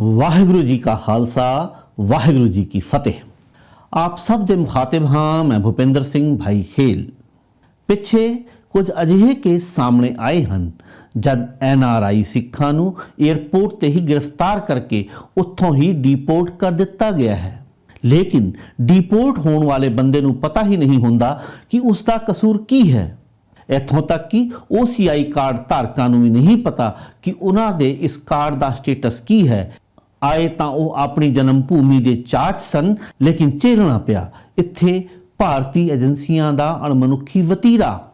ਵਾਹਿਗੁਰੂ ਜੀ ਕਾ ਖਾਲਸਾ, ਵਾਹਿਗੁਰੂ ਜੀ ਕੀ ਫਤਿਹ। ਆਪ ਸਭ ਦੇ ਮੁਖਾਤਿਬ ਹਾਂ, ਮੈਂ ਭੁਪਿੰਦਰ ਸਿੰਘ ਭਾਈ ਖੇਲ। ਪਿੱਛੇ ਕੁਝ ਅਜਿਹੇ ਕੇਸ ਸਾਹਮਣੇ ਆਏ ਹਨ, ਜਦ ਐਨ ਆਰ ਆਈ ਸਿੱਖਾਂ ਨੂੰ 에ਅਰਪੋਰਟ ਤੇ ਹੀ ਗ੍ਰਿਫਤਾਰ ਕਰਕੇ ਉੱਥੋਂ ਹੀ ਡੀਪੋਰਟ ਕਰ ਦਿੱਤਾ ਗਿਆ ਹੈ। ਲੇਕਿਨ ਡੀਪੋਰਟ ਹੋਣ ਵਾਲੇ ਬੰਦੇ ਨੂੰ ਪਤਾ ਹੀ ਨਹੀਂ ਹੁੰਦਾ ਕਿ ਉਸ ਦਾ ਕਸੂਰ ਕੀ ਹੈ। ਇੱਥੋਂ ਤੱਕ ਕਿ OCI ਕਾਰਡ ਧਾਰਕਾਂ ਨੂੰ ਵੀ ਨਹੀਂ ਪਤਾ ਕਿ ਉਹਨਾਂ ਦੇ ਇਸ ਕਾਰਡ ਦਾ ਸਟੇਟਸ ਕੀ ਹੈ ਆਏ ਤਾਂ ਉਹ ਆਪਣੀ ਜਨਮ ਭੂਮੀ ਦੇ ਚਾਚ ਸਨ, ਲੇਕਿਨ ਝੇਲਣਾ ਪਿਆ। ਇੱਥੇ ਭਾਰਤੀ ਏਜੰਸੀਆਂ ਦਾ ਅਣਮਨੁੱਖੀ ਵਤੀਰਾ।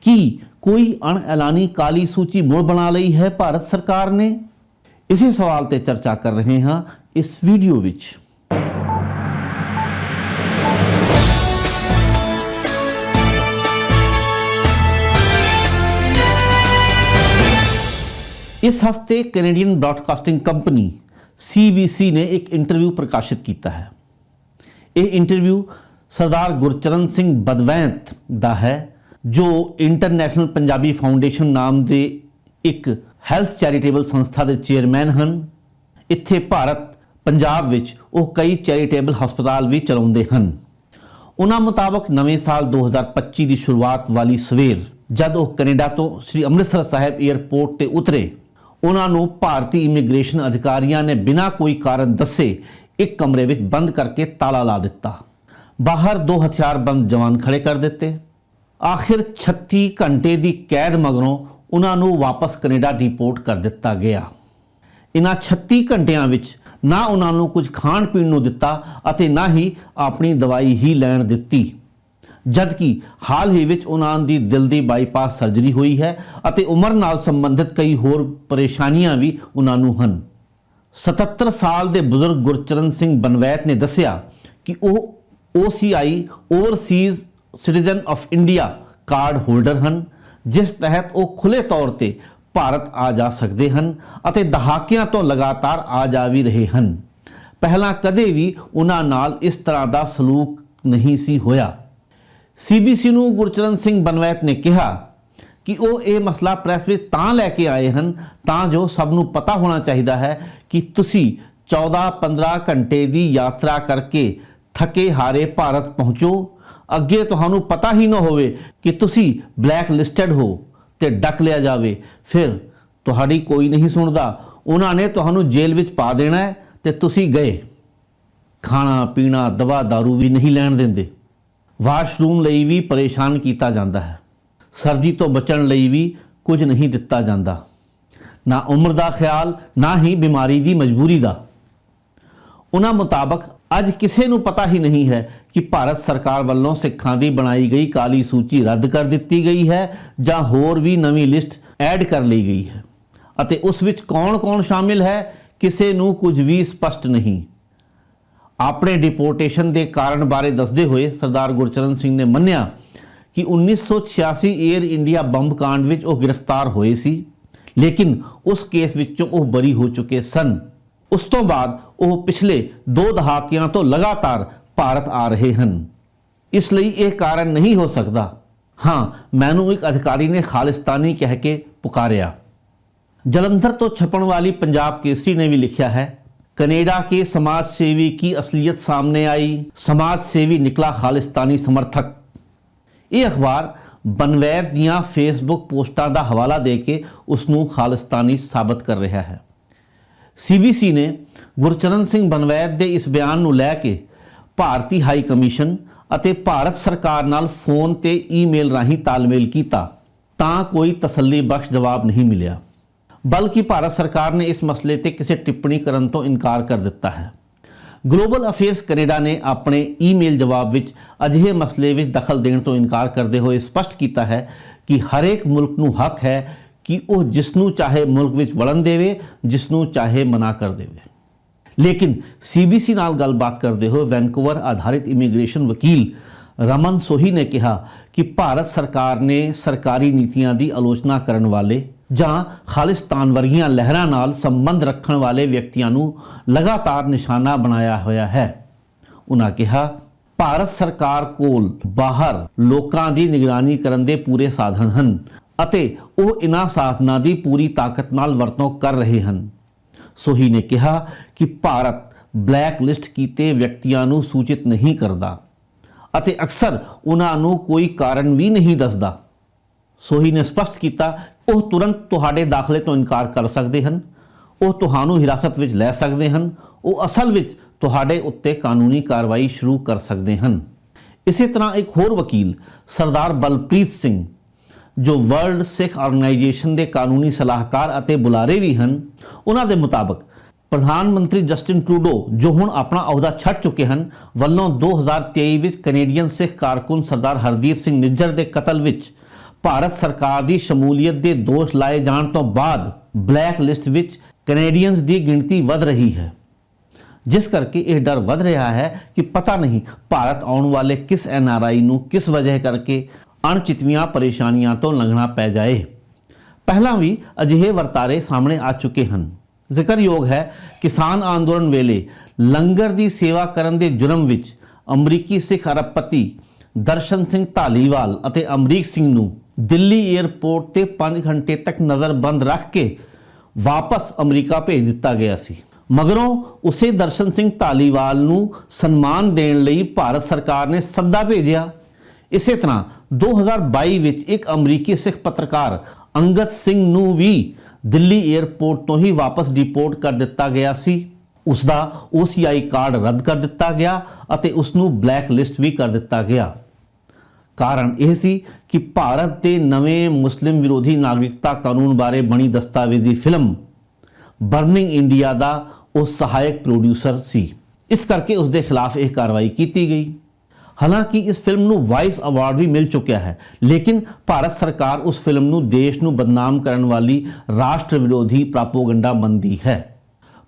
ਕੀ ਕੋਈ ਅਣਐਲਾਨੀ ਕਾਲੀ ਸੂਚੀ ਮੁੜ ਬਣਾ ਲਈ ਹੈ ਭਾਰਤ ਸਰਕਾਰ ਨੇ? ਇਸੇ ਸਵਾਲ ਤੇ ਚਰਚਾ ਕਰ ਰਹੇ ਹਾਂ ਇਸ ਵੀਡੀਓ ਵਿੱਚ। ਇਸ ਹਫ਼ਤੇ ਕੈਨੇਡੀਅਨ ਬ੍ਰਾਡਕਾਸਟਿੰਗ ਕੰਪਨੀ CBC ਨੇ ਇੱਕ ਇੰਟਰਵਿਊ ਪ੍ਰਕਾਸ਼ਿਤ ਕੀਤਾ ਹੈ। ਇਹ ਇੰਟਰਵਿਊ ਸਰਦਾਰ ਗੁਰਚਰਨ ਸਿੰਘ ਬਦਵੈਂਤ ਦਾ ਹੈ, ਜੋ ਇੰਟਰਨੈਸ਼ਨਲ ਪੰਜਾਬੀ ਫਾਊਂਡੇਸ਼ਨ ਨਾਮ ਦੇ ਇੱਕ ਹੈਲਥ ਚੈਰੀਟੇਬਲ ਸੰਸਥਾ ਦੇ ਚੇਅਰਮੈਨ ਹਨ। ਇੱਥੇ ਭਾਰਤ, ਪੰਜਾਬ ਵਿੱਚ ਉਹ ਕਈ ਚੈਰੀਟੇਬਲ ਹਸਪਤਾਲ ਵੀ ਚਲਾਉਂਦੇ ਹਨ। ਉਹਨਾਂ ਮੁਤਾਬਕ ਨਵੇਂ ਸਾਲ 2025 ਦੀ ਸ਼ੁਰੂਆਤ ਵਾਲੀ ਸਵੇਰ, ਜਦ ਉਹ ਕੈਨੇਡਾ ਤੋਂ ਸ੍ਰੀ ਅੰਮ੍ਰਿਤਸਰ ਸਾਹਿਬ 에ਅਰਪੋਰਟ ਤੇ ਉਤਰੇ ਉਹਨਾਂ ਨੂੰ ਭਾਰਤੀ ਇਮੀਗ੍ਰੇਸ਼ਨ ਅਧਿਕਾਰੀਆਂ ਨੇ ਬਿਨਾਂ ਕੋਈ ਕਾਰਨ ਦੱਸੇ ਇੱਕ ਕਮਰੇ ਵਿੱਚ ਬੰਦ ਕਰਕੇ ਤਾਲਾ ਲਾ ਦਿੱਤਾ। ਬਾਹਰ ਦੋ ਹਥਿਆਰਬੰਦ ਜਵਾਨ ਖੜੇ ਕਰ ਦਿੱਤੇ। ਆਖਿਰ 36 ਘੰਟੇ ਦੀ ਕੈਦ ਮਗਰੋਂ ਉਹਨਾਂ ਨੂੰ ਵਾਪਸ ਕੈਨੇਡਾ ਡਿਪੋਰਟ ਕਰ ਦਿੱਤਾ ਗਿਆ। ਇਨ੍ਹਾਂ 36 ਘੰਟਿਆਂ ਵਿੱਚ ਨਾ ਉਹਨਾਂ ਨੂੰ ਕੁਝ ਖਾਣ ਪੀਣ ਨੂੰ ਦਿੱਤਾ ਅਤੇ ਨਾ ਹੀ ਆਪਣੀ ਦਵਾਈ ਹੀ ਲੈਣ ਦਿੱਤੀ। ਜਦਕਿ ਹਾਲ ਹੀ ਵਿੱਚ ਉਹਨਾਂ ਦੀ ਦਿਲ ਦੀ ਬਾਈਪਾਸ ਸਰਜਰੀ ਹੋਈ ਹੈ ਅਤੇ ਉਮਰ ਨਾਲ ਸੰਬੰਧਿਤ ਕਈ ਹੋਰ ਪਰੇਸ਼ਾਨੀਆਂ ਵੀ ਉਹਨਾਂ ਨੂੰ ਹਨ। 77 ਸਾਲ ਦੇ ਬਜ਼ੁਰਗ ਗੁਰਚਰਨ ਸਿੰਘ ਬਨਵੈਤ ਨੇ ਦੱਸਿਆ ਕਿ ਉਹ OCI overseas citizen of India card holder ਹਨ, ਜਿਸ ਤਹਿਤ ਉਹ ਖੁੱਲੇ ਤੌਰ ਤੇ ਭਾਰਤ ਆ ਜਾ ਸਕਦੇ ਹਨ ਅਤੇ ਦਹਾਕਿਆਂ ਤੋਂ ਲਗਾਤਾਰ ਆ ਜਾ ਵੀ ਰਹੇ ਹਨ। ਪਹਿਲਾਂ ਕਦੇ ਵੀ ਉਹਨਾਂ ਨਾਲ ਇਸ ਤਰ੍ਹਾਂ ਦਾ ਸਲੂਕ ਨਹੀਂ ਸੀ ਹੋਇਆ। ਸੀਬੀਸੀ ਨੂੰ ਗੁਰਚਰਨ ਸਿੰਘ ਬਨਵੈਤ ਨੇ ਕਿਹਾ ਕਿ ਉਹ ਇਹ ਮਸਲਾ ਪ੍ਰੈਸ ਵਿੱਚ ਤਾਂ ਲੈ ਕੇ ਆਏ ਹਨ, ਤਾਂ ਜੋ ਸਭ ਨੂੰ ਪਤਾ ਹੋਣਾ ਚਾਹੀਦਾ ਹੈ ਕਿ ਤੁਸੀਂ 14-15 ਘੰਟੇ ਦੀ ਯਾਤਰਾ ਕਰਕੇ ਥਕੇ ਹਾਰੇ ਭਾਰਤ ਪਹੁੰਚੋ। ਅੱਗੇ ਤੁਹਾਨੂੰ ਪਤਾ ਹੀ ਨਾ ਹੋਵੇ ਕਿ ਤੁਸੀਂ ਬਲੈਕ ਲਿਸਟਡ ਹੋ ਤੇ ਡੱਕ ਲਿਆ ਜਾਵੇ। ਫਿਰ ਤੁਹਾਡੀ ਕੋਈ ਨਹੀਂ ਸੁਣਦਾ। ਉਹਨਾਂ ਨੇ ਤੁਹਾਨੂੰ ਜੇਲ੍ਹ ਵਿੱਚ ਪਾ ਦੇਣਾ ਹੈ ਤੇ ਤੁਸੀਂ ਗਏ। ਖਾਣਾ, ਪੀਣਾ ਦਵਾ दारू ਵੀ ਨਹੀਂ ਲੈਣ ਦਿੰਦੇ। ਵਾਸ਼ਰੂਮ ਲਈ ਵੀ ਪਰੇਸ਼ਾਨ ਕੀਤਾ ਜਾਂਦਾ ਹੈ। ਸਰਦੀ ਤੋਂ ਬਚਣ ਲਈ ਵੀ ਕੁਝ ਨਹੀਂ ਦਿੱਤਾ ਜਾਂਦਾ। ਨਾ ਉਮਰ ਦਾ ਖਿਆਲ, ਨਾ ਹੀ ਬਿਮਾਰੀ ਦੀ ਮਜਬੂਰੀ ਦਾ। ਉਹਨਾਂ ਮੁਤਾਬਕ ਅੱਜ ਕਿਸੇ ਨੂੰ ਪਤਾ ਹੀ ਨਹੀਂ ਹੈ ਕਿ ਭਾਰਤ ਸਰਕਾਰ ਵੱਲੋਂ ਸਿੱਖਾਂ ਦੀ ਬਣਾਈ ਗਈ ਕਾਲੀ ਸੂਚੀ ਰੱਦ ਕਰ ਦਿੱਤੀ ਗਈ ਹੈ ਜਾਂ ਹੋਰ ਵੀ ਨਵੀਂ ਲਿਸਟ ਐਡ ਕਰ ਲਈ ਗਈ ਹੈ। ਅਤੇ ਉਸ ਵਿੱਚ ਕੌਣ-ਕੌਣ ਸ਼ਾਮਿਲ ਹੈ, ਕਿਸੇ ਨੂੰ ਕੁਝ ਵੀ ਸਪਸ਼ਟ ਨਹੀਂ। ਆਪਣੇ ਡਿਪੋਰਟੇਸ਼ਨ ਦੇ ਕਾਰਨ ਬਾਰੇ ਦੱਸਦੇ ਹੋਏ ਸਰਦਾਰ ਗੁਰਚਰਨ ਸਿੰਘ ਨੇ ਮੰਨਿਆ ਕਿ 1986 ਏਅਰ ਇੰਡੀਆ ਬੰਬ ਕਾਂਡ ਵਿੱਚ ਉਹ ਗ੍ਰਿਫਤਾਰ ਹੋਏ ਸੀ, ਲੇਕਿਨ ਉਸ ਕੇਸ ਵਿੱਚੋਂ ਉਹ ਬਰੀ ਹੋ ਚੁੱਕੇ ਸਨ। ਉਸ ਤੋਂ ਬਾਅਦ ਉਹ ਪਿਛਲੇ ਦੋ ਦਹਾਕਿਆਂ ਤੋਂ ਲਗਾਤਾਰ ਭਾਰਤ ਆ ਰਹੇ ਹਨ। ਇਸ ਲਈ ਇਹ ਕਾਰਨ ਨਹੀਂ ਹੋ ਸਕਦਾ। ਹਾਂ, ਮੈਨੂੰ ਇੱਕ ਅਧਿਕਾਰੀ ਨੇ ਖਾਲਿਸਤਾਨੀ ਕਹਿ ਕੇ ਪੁਕਾਰਿਆ। ਜਲੰਧਰ ਤੋਂ ਛਪਣ ਵਾਲੀ ਪੰਜਾਬ ਕੇਸਰੀ ਨੇ ਵੀ ਲਿਖਿਆ ਹੈ कनेडा के समाज सेवी की असलियत सामने आई समाज सेवी निकला खालिस्तानी समर्थक ਇਹ ਅਖਬਾਰ ਬਨਵੈਦ ਦੀਆਂ ਫੇਸਬੁੱਕ ਪੋਸਟਾਂ ਦਾ ਹਵਾਲਾ ਦੇ ਕੇ ਉਸ ਨੂੰ ਖਾਲਿਸਤਾਨੀ ਸਾਬਤ ਕਰ ਰਿਹਾ ਹੈ ਸੀਬੀਸੀ ਨੇ ਗੁਰਚਰਨ ਸਿੰਘ ਬਨਵੈਦ ਦੇ ਇਸ ਬਿਆਨ ਨੂੰ ਲੈ ਕੇ ਭਾਰਤੀ ਹਾਈ ਕਮਿਸ਼ਨ ਅਤੇ ਭਾਰਤ ਸਰਕਾਰ ਨਾਲ ਫੋਨ ਤੇ ਈਮੇਲ ਰਾਹੀਂ ਤਾਲਮੇਲ ਕੀਤਾ ਤਾਂ ਕੋਈ ਤਸੱਲੀ ਬਖਸ਼ ਜਵਾਬ ਨਹੀਂ ਮਿਲਿਆ ਬਲਕਿ ਭਾਰਤ ਸਰਕਾਰ ਨੇ ਇਸ ਮਸਲੇ ਤੇ ਕਿਸੇ ਟਿੱਪਣੀ ਕਰਨ ਤੋਂ ਇਨਕਾਰ ਕਰ ਦਿੱਤਾ ਹੈ। ਗਲੋਬਲ ਅਫੇਅਰਸ ਕੈਨੇਡਾ ਨੇ ਆਪਣੇ ਈਮੇਲ ਜਵਾਬ ਵਿੱਚ ਅਜਿਹੇ ਮਸਲੇ ਵਿੱਚ ਦਖਲ ਦੇਣ ਤੋਂ ਇਨਕਾਰ ਕਰਦੇ ਹੋਏ ਸਪਸ਼ਟ ਕੀਤਾ ਹੈ ਕਿ ਹਰੇਕ ਮੁਲਕ ਨੂੰ ਹੱਕ ਹੈ ਕਿ ਉਹ ਜਿਸ ਨੂੰ ਚਾਹੇ ਮੁਲਕ ਵਿੱਚ ਵੜਨ ਦੇਵੇ ਜਿਸ ਨੂੰ ਚਾਹੇ ਮਨਾ ਕਰ ਦੇਵੇ। ਲੇਕਿਨ ਸੀਬੀਸੀ ਨਾਲ ਗੱਲਬਾਤ ਕਰਦੇ ਹੋਏ ਵੈਨਕੂਵਰ ਆਧਾਰਿਤ ਇਮੀਗ੍ਰੇਸ਼ਨ ਵਕੀਲ ਰਮਨ ਸੋਹੀ ਨੇ ਕਿਹਾ ਕਿ ਭਾਰਤ ਸਰਕਾਰ ਨੇ ਸਰਕਾਰੀ ਨੀਤੀਆਂ ਦੀ ਆਲੋਚਨਾ ਕਰਨ ਵਾਲੇ ਜਾਂ ਖਾਲਿਸਤਾਨ ਵਰਗੀਆਂ ਲਹਿਰਾਂ ਨਾਲ ਸੰਬੰਧ ਰੱਖਣ ਵਾਲੇ ਵਿਅਕਤੀਆਂ ਨੂੰ ਲਗਾਤਾਰ ਨਿਸ਼ਾਨਾ ਬਣਾਇਆ ਹੋਇਆ ਹੈ। ਉਹਨਾਂ ਕਿਹਾ, ਭਾਰਤ ਸਰਕਾਰ ਕੋਲ ਬਾਹਰ ਲੋਕਾਂ ਦੀ ਨਿਗਰਾਨੀ ਕਰਨ ਦੇ ਪੂਰੇ ਸਾਧਨ ਹਨ ਅਤੇ ਉਹ ਇਨ੍ਹਾਂ ਸਾਧਨਾਂ ਦੀ ਪੂਰੀ ਤਾਕਤ ਨਾਲ ਵਰਤੋਂ ਕਰ ਰਹੇ ਹਨ। ਸੋਹੀ ਨੇ ਕਿਹਾ ਕਿ ਭਾਰਤ ਬਲੈਕ ਲਿਸਟ ਕੀਤੇ ਵਿਅਕਤੀਆਂ ਨੂੰ ਸੂਚਿਤ ਨਹੀਂ ਕਰਦਾ ਅਤੇ ਅਕਸਰ ਉਹਨਾਂ ਨੂੰ ਕੋਈ ਕਾਰਨ ਵੀ ਨਹੀਂ ਦੱਸਦਾ। ਸੋਹੀ ਨੇ ਸਪਸ਼ਟ ਕੀਤਾ ਉਹ ਤੁਰੰਤ ਤੁਹਾਡੇ ਦਾਖਲੇ ਤੋਂ ਇਨਕਾਰ ਕਰ ਸਕਦੇ ਹਨ। ਉਹ ਤੁਹਾਨੂੰ ਹਿਰਾਸਤ ਵਿੱਚ ਲੈ ਸਕਦੇ ਹਨ। ਉਹ ਅਸਲ ਵਿੱਚ ਤੁਹਾਡੇ ਉੱਤੇ ਕਾਨੂੰਨੀ ਕਾਰਵਾਈ ਸ਼ੁਰੂ ਕਰ ਸਕਦੇ ਹਨ। ਇਸੇ ਤਰ੍ਹਾਂ ਇੱਕ ਹੋਰ ਵਕੀਲ, ਸਰਦਾਰ ਬਲਪ੍ਰੀਤ ਸਿੰਘ, ਜੋ ਵਰਲਡ ਸਿੱਖ ਆਰਗੇਨਾਈਜੇਸ਼ਨ ਦੇ ਕਾਨੂੰਨੀ ਸਲਾਹਕਾਰ ਅਤੇ ਬੁਲਾਰੇ ਵੀ ਹਨ, ਉਹਨਾਂ ਦੇ ਮੁਤਾਬਕ ਪ੍ਰਧਾਨ ਮੰਤਰੀ ਜਸਟਿਨ ਟਰੂਡੋ, ਜੋ ਹੁਣ ਆਪਣਾ ਅਹੁਦਾ ਛੱਡ ਚੁੱਕੇ ਹਨ, ਵੱਲੋਂ 2023 ਵਿੱਚ ਕੈਨੇਡੀਅਨ ਸਿੱਖ ਕਾਰਕੁਨ ਸਰਦਾਰ ਹਰਦੀਪ ਸਿੰਘ ਨਿੱਜਰ ਦੇ ਕਤਲ ਵਿੱਚ ਭਾਰਤ ਸਰਕਾਰ ਦੀ ਸ਼ਮੂਲੀਅਤ ਦੇ ਦੋਸ਼ ਲਾਏ ਜਾਣ ਤੋਂ ਬਾਅਦ ਬਲੈਕ ਲਿਸਟ ਵਿੱਚ ਕੈਨੇਡੀਅਨਸ ਦੀ ਗਿਣਤੀ ਵਧ ਰਹੀ ਹੈ। ਜਿਸ ਕਰਕੇ ਇਹ ਡਰ ਵੱਧ ਰਿਹਾ ਹੈ ਕਿ ਪਤਾ ਨਹੀਂ ਭਾਰਤ ਆਉਣ ਵਾਲੇ ਕਿਸ ਐਨਆਰਆਈ ਨੂੰ ਕਿਸ ਵਜ੍ਹਾ ਕਰਕੇ ਅਣਚਿਤਵੀਆਂ ਪਰੇਸ਼ਾਨੀਆਂ ਤੋਂ ਲੰਘਣਾ ਪੈ ਜਾਏ। ਪਹਿਲਾਂ ਵੀ ਅਜਿਹੇ ਵਰਤਾਰੇ ਸਾਹਮਣੇ ਆ ਚੁੱਕੇ ਹਨ। ਜ਼ਿਕਰਯੋਗ ਹੈ ਕਿਸਾਨ ਅੰਦੋਲਨ ਵੇਲੇ ਲੰਗਰ ਦੀ ਸੇਵਾ ਕਰਨ ਦੇ ਜੁਰਮ ਵਿੱਚ ਅਮਰੀਕੀ ਸਿੱਖ ਅਰਬਪਤੀ ਦਰਸ਼ਨ ਸਿੰਘ ਧਾਲੀਵਾਲ ਅਤੇ ਅਮਰੀਕ ਸਿੰਘ ਨੂੰ ਦਿੱਲੀ 에ਅਰਪੋਰਟ ਤੇ 5 ਘੰਟੇ ਤੱਕ ਨਜ਼ਰਬੰਦ ਰੱਖ ਕੇ ਵਾਪਸ ਅਮਰੀਕਾ ਭੇਜ ਦਿੱਤਾ ਗਿਆ ਸੀ। ਮਗਰੋਂ ਉਸੇ ਦਰਸ਼ਨ ਸਿੰਘ ਧਾਲੀਵਾਲ ਨੂੰ ਸਨਮਾਨ ਦੇਣ ਲਈ ਭਾਰਤ ਸਰਕਾਰ ਨੇ ਸੱਦਾ ਭੇਜਿਆ। ਇਸੇ ਤਰ੍ਹਾਂ 2022 ਵਿੱਚ ਇੱਕ ਅਮਰੀਕੀ ਸਿੱਖ ਪੱਤਰਕਾਰ ਅੰਗਦ ਸਿੰਘ ਨੂੰ ਵੀ ਦਿੱਲੀ 에ਅਰਪੋਰਟ ਤੋਂ ਹੀ ਵਾਪਸ ਡਿਪੋਰਟ ਕਰ ਦਿੱਤਾ ਗਿਆ ਸੀ। ਉਸ ਦਾ OCI ਕਾਰਡ ਰੱਦ ਕਰ ਦਿੱਤਾ ਗਿਆ ਅਤੇ ਉਸ ਨੂੰ ਬਲੈਕ ਲਿਸਟ ਵੀ ਕਰ ਦਿੱਤਾ ਗਿਆ। ਕਾਰਨ ਇਹ ਸੀ ਕਿ ਭਾਰਤ ਦੇ ਨਵੇਂ ਮੁਸਲਿਮ ਵਿਰੋਧੀ ਨਾਗਰਿਕਤਾ ਕਾਨੂੰਨ ਬਾਰੇ ਬਣੀ ਦਸਤਾਵੇਜ਼ੀ ਫਿਲਮ ਬਰਨਿੰਗ ਇੰਡੀਆ ਦਾ ਉਹ ਸਹਾਇਕ ਪ੍ਰੋਡਿਊਸਰ ਸੀ। ਇਸ ਕਰਕੇ ਉਸ ਦੇ ਖਿਲਾਫ ਇਹ ਕਾਰਵਾਈ ਕੀਤੀ ਗਈ। ਹਾਲਾਂਕਿ ਇਸ ਫਿਲਮ ਨੂੰ ਵਾਈਸ ਅਵਾਰਡ ਵੀ ਮਿਲ ਚੁੱਕਿਆ ਹੈ, ਲੇਕਿਨ ਭਾਰਤ ਸਰਕਾਰ ਉਸ ਫਿਲਮ ਨੂੰ ਦੇਸ਼ ਨੂੰ ਬਦਨਾਮ ਕਰਨ ਵਾਲੀ ਰਾਸ਼ਟਰ ਵਿਰੋਧੀ ਪ੍ਰਾਪੋਗੰਡਾ ਮੰਨਦੀ ਹੈ।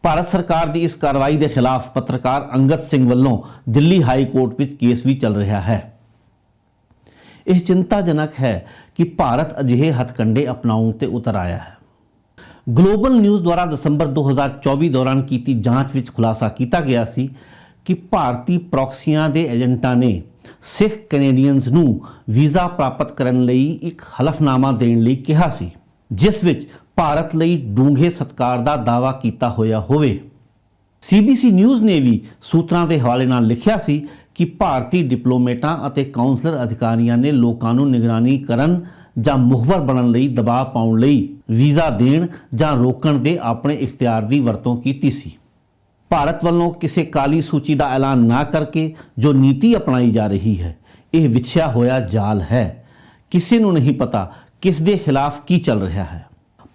ਭਾਰਤ ਸਰਕਾਰ ਦੀ ਇਸ ਕਾਰਵਾਈ ਦੇ ਖਿਲਾਫ ਪੱਤਰਕਾਰ ਅੰਗਦ ਸਿੰਘ ਵੱਲੋਂ ਦਿੱਲੀ ਹਾਈ ਕੋਰਟ ਵਿੱਚ ਕੇਸ ਵੀ ਚੱਲ ਰਿਹਾ ਹੈ। ਇਹ ਚਿੰਤਾਜਨਕ ਹੈ ਕਿ ਭਾਰਤ ਅਜਿਹੇ ਹੱਥਕੰਡੇ ਅਪਣਾਉਣ ਤੇ ਉਤਰ ਆਇਆ ਹੈ। ਗਲੋਬਲ ਨਿਊਜ਼ ਦੁਆਰਾ ਦਸੰਬਰ 2024 ਦੌਰਾਨ ਕੀਤੀ ਜਾਂਚ ਵਿੱਚ ਖੁਲਾਸਾ ਕੀਤਾ ਗਿਆ ਸੀ ਕਿ ਭਾਰਤੀ ਪ੍ਰੌਕਸੀਆਂ ਦੇ ਏਜੰਟਾਂ ਨੇ ਸਿੱਖ ਕੈਨੇਡੀਅਨਸ ਨੂੰ ਵੀਜ਼ਾ ਪ੍ਰਾਪਤ ਕਰਨ ਲਈ ਇੱਕ ਹਲਫਨਾਮਾ ਦੇਣ ਲਈ ਕਿਹਾ ਸੀ, ਜਿਸ ਵਿੱਚ ਭਾਰਤ ਲਈ ਡੂੰਘੇ ਸਤਕਾਰ ਦਾ ਦਾਅਵਾ ਕੀਤਾ ਹੋਇਆ ਹੋਵੇ। ਸੀਬੀਸੀ ਨਿਊਜ਼ ਨੇ ਵੀ ਸੂਤਰਾਂ ਦੇ ਹਵਾਲੇ ਨਾਲ ਲਿਖਿਆ ਸੀ ਕਿ ਭਾਰਤੀ ਡਿਪਲੋਮੇਟਾਂ ਅਤੇ ਕਾਉਂਸਲਰ ਅਧਿਕਾਰੀਆਂ ਨੇ ਲੋਕਾਂ ਨੂੰ ਨਿਗਰਾਨੀ ਕਰਨ ਜਾਂ ਮੁਖਬਰ ਬਣਨ ਲਈ ਦਬਾਅ ਪਾਉਣ ਲਈ ਵੀਜ਼ਾ ਦੇਣ ਜਾਂ ਰੋਕਣ ਦੇ ਆਪਣੇ ਇਖਤਿਆਰ ਦੀ ਵਰਤੋਂ ਕੀਤੀ ਸੀ। ਭਾਰਤ ਵੱਲੋਂ ਕਿਸੇ ਕਾਲੀ ਸੂਚੀ ਦਾ ਐਲਾਨ ਨਾ ਕਰਕੇ ਜੋ ਨੀਤੀ ਅਪਣਾਈ ਜਾ ਰਹੀ ਹੈ, ਇਹ ਵਿਛਿਆ ਹੋਇਆ ਜਾਲ ਹੈ। ਕਿਸੇ ਨੂੰ ਨਹੀਂ ਪਤਾ ਕਿਸ ਦੇ ਖਿਲਾਫ ਕੀ ਚੱਲ ਰਿਹਾ ਹੈ।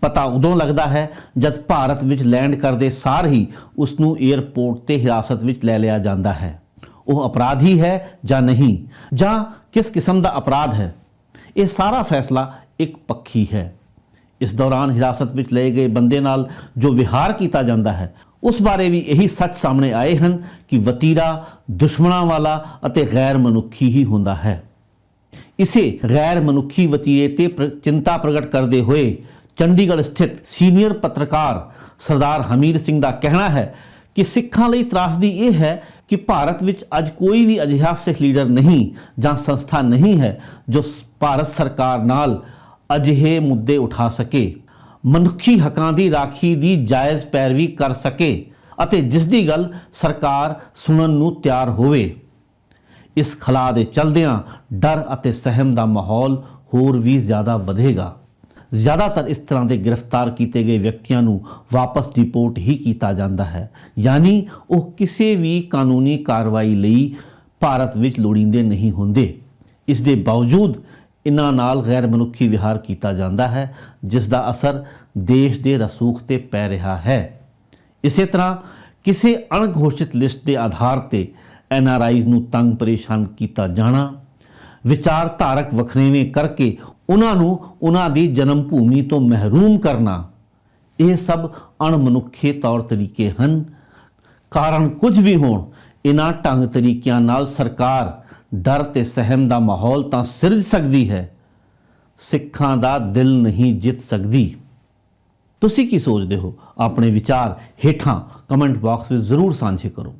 ਪਤਾ ਉਦੋਂ ਲੱਗਦਾ ਹੈ ਜਦ ਭਾਰਤ ਵਿੱਚ ਲੈਂਡ ਕਰਦੇ ਸਾਰ ਹੀ ਉਸ ਨੂੰ 에ਅਰਪੋਰਟ ਤੇ ਹਿਰਾਸਤ ਵਿੱਚ ਲੈ ਲਿਆ ਜਾਂਦਾ ਹੈ। ਉਹ ਅਪਰਾਧੀ ਹੈ ਜਾਂ ਨਹੀਂ? ਜਾਂ ਕਿਸ ਕਿਸਮ ਦਾ ਅਪਰਾਧ ਹੈ? ਇਹ ਸਾਰਾ ਫੈਸਲਾ ਇੱਕ ਪੱਖੀ ਹੈ। ਇਸ ਦੌਰਾਨ ਹਿਰਾਸਤ ਵਿੱਚ ਲਏ ਗਏ ਬੰਦੇ ਨਾਲ ਜੋ ਵਿਹਾਰ ਕੀਤਾ ਜਾਂਦਾ ਹੈ, ਉਸ ਬਾਰੇ ਵੀ ਇਹੀ ਸੱਚ ਸਾਹਮਣੇ ਆਏ ਹਨ ਕਿ ਵਤੀਰਾ ਦੁਸ਼ਮਣਾਂ ਵਾਲਾ ਅਤੇ ਗੈਰ ਮਨੁੱਖੀ ਹੀ ਹੁੰਦਾ ਹੈ। ਇਸੇ ਗੈਰ ਮਨੁੱਖੀ ਵਤੀਰੇ ਤੇ ਪ੍ਰ- ਚਿੰਤਾ ਪ੍ਰਗਟ ਕਰਦੇ ਹੋਏ ਚੰਡੀਗੜ੍ਹ ਸਥਿਤ ਸੀਨੀਅਰ ਪੱਤਰਕਾਰ ਸਰਦਾਰ ਹਮੀਰ ਸਿੰਘ ਦਾ ਕਹਿਣਾ ਹੈ ਕਿ ਸਿੱਖਾਂ ਲਈ ਤਰਾਸਦੀ ਇਹ ਹੈ ਕਿ ਭਾਰਤ ਵਿੱਚ ਅੱਜ ਕੋਈ ਵੀ ਅਜਿਹਾ ਸਿੱਖ ਲੀਡਰ ਨਹੀਂ ਜਾਂ ਸੰਸਥਾ ਨਹੀਂ ਹੈ ਜੋ ਭਾਰਤ ਸਰਕਾਰ ਨਾਲ ਅਜਿਹੇ ਮੁੱਦੇ ਉਠਾ ਸਕੇ, ਮਨੁੱਖੀ ਹੱਕਾਂ ਦੀ ਰਾਖੀ ਦੀ ਜਾਇਜ਼ ਪੈਰਵੀ ਕਰ ਸਕੇ ਅਤੇ ਜਿਸ ਦੀ ਗੱਲ ਸਰਕਾਰ ਸੁਣਨ ਨੂੰ ਤਿਆਰ ਹੋਵੇ। ਇਸ ਖਲਾ ਦੇ ਚਲਦਿਆਂ ਡਰ ਅਤੇ ਸਹਿਮ ਦਾ ਮਾਹੌਲ ਹੋਰ ਵੀ ਜ਼ਿਆਦਾ ਵਧੇਗਾ। ਜ਼ਿਆਦਾਤਰ ਇਸ ਤਰ੍ਹਾਂ ਦੇ ਗ੍ਰਿਫਤਾਰ ਕੀਤੇ ਗਏ ਵਿਅਕਤੀਆਂ ਨੂੰ ਵਾਪਸ ਡਿਪੋਰਟ ਹੀ ਕੀਤਾ ਜਾਂਦਾ ਹੈ। ਯਾਨੀ ਉਹ ਕਿਸੇ ਵੀ ਕਾਨੂੰਨੀ ਕਾਰਵਾਈ ਲਈ ਭਾਰਤ ਵਿੱਚ ਲੋੜੀਂਦੇ ਨਹੀਂ ਹੁੰਦੇ। ਇਸ ਦੇ ਬਾਵਜੂਦ ਇਨ੍ਹਾਂ ਨਾਲ ਗੈਰ ਮਨੁੱਖੀ ਵਿਹਾਰ ਕੀਤਾ ਜਾਂਦਾ ਹੈ, ਜਿਸ ਦਾ ਅਸਰ ਦੇਸ਼ ਦੇ ਰਸੂਖ ਤੇ ਪੈ ਰਿਹਾ ਹੈ। ਇਸੇ ਤਰ੍ਹਾਂ ਕਿਸੇ ਅਣਘੋਸ਼ਿਤ ਲਿਸਟ ਦੇ ਆਧਾਰ ਤੇ ਐਨਆਰਆਈਜ਼ ਨੂੰ ਤੰਗ ਪਰੇਸ਼ਾਨ ਕੀਤਾ ਜਾਣਾ ਵਿਚਾਰਧਾਰਕ ਵਖਰੇਵੇਂ ਕਰਕੇ ਉਹਨਾਂ ਨੂੰ ਉਹਨਾਂ ਦੀ ਜਨਮ ਭੂਮੀ ਤੋਂ ਮਹਿਰੂਮ ਕਰਨਾ। ਇਹ ਸਭ ਅਣਮਨੁੱਖੇ ਤੌਰ ਤਰੀਕੇ ਹਨ। ਕਾਰਨ ਕੁਝ ਵੀ ਹੋਣ ਇਹਨਾਂ ਢੰਗ ਤਰੀਕਿਆਂ ਨਾਲ ਸਰਕਾਰ ਡਰ ਤੇ ਸਹਿਮ ਦਾ ਮਾਹੌਲ ਤਾਂ ਸਿਰਜ ਸਕਦੀ ਹੈ। ਸਿੱਖਾਂ ਦਾ ਦਿਲ ਨਹੀਂ ਜਿੱਤ ਸਕਦੀ। ਤੁਸੀਂ ਕੀ ਸੋਚਦੇ ਹੋ? ਆਪਣੇ ਵਿਚਾਰ ਹੇਠਾਂ ਕਮੈਂਟ ਬਾਕਸ ਵਿੱਚ ਜ਼ਰੂਰ ਸਾਂਝੇ ਕਰੋ।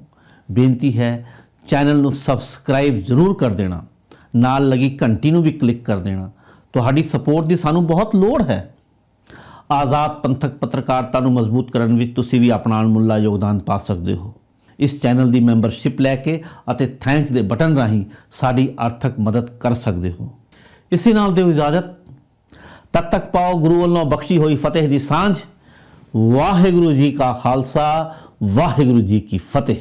ਬੇਨਤੀ ਹੈ, ਚੈਨਲ ਨੂੰ ਸਬਸਕ੍ਰਾਈਬ ਜ਼ਰੂਰ ਕਰ ਦੇਣਾ। ਨਾਲ ਲੱਗੀ ਘੰਟੀ ਨੂੰ ਵੀ ਕਲਿੱਕ ਕਰ ਦੇਣਾ। ਤੁਹਾਡੀ ਸਪੋਰਟ ਦੀ ਸਾਨੂੰ ਬਹੁਤ ਲੋੜ ਹੈ। ਆਜ਼ਾਦ ਪੰਥਕ ਪੱਤਰਕਾਰਤਾ ਨੂੰ ਮਜ਼ਬੂਤ ਕਰਨ ਵਿੱਚ ਤੁਸੀਂ ਵੀ ਆਪਣਾ ਅਣਮੁੱਲਾ ਯੋਗਦਾਨ ਪਾ ਸਕਦੇ ਹੋ। ਇਸ ਚੈਨਲ ਦੀ ਮੈਂਬਰਸ਼ਿਪ ਲੈ ਕੇ ਅਤੇ ਥੈਂਕਸ ਦੇ ਬਟਨ ਰਾਹੀਂ ਸਾਡੀ ਆਰਥਿਕ ਮਦਦ ਕਰ ਸਕਦੇ ਹੋ। ਇਸੇ ਨਾਲ ਦਿਓ ਇਜਾਜ਼ਤ। ਤਦ ਤੱਕ ਪਾਓ ਗੁਰੂ ਵੱਲੋਂ ਬਖਸ਼ੀ ਹੋਈ ਫਤਿਹ ਦੀ ਸਾਂਝ। ਵਾਹਿਗੁਰੂ ਜੀ ਕਾ ਖਾਲਸਾ, ਵਾਹਿਗੁਰੂ ਜੀ ਕੀ ਫਤਿਹ।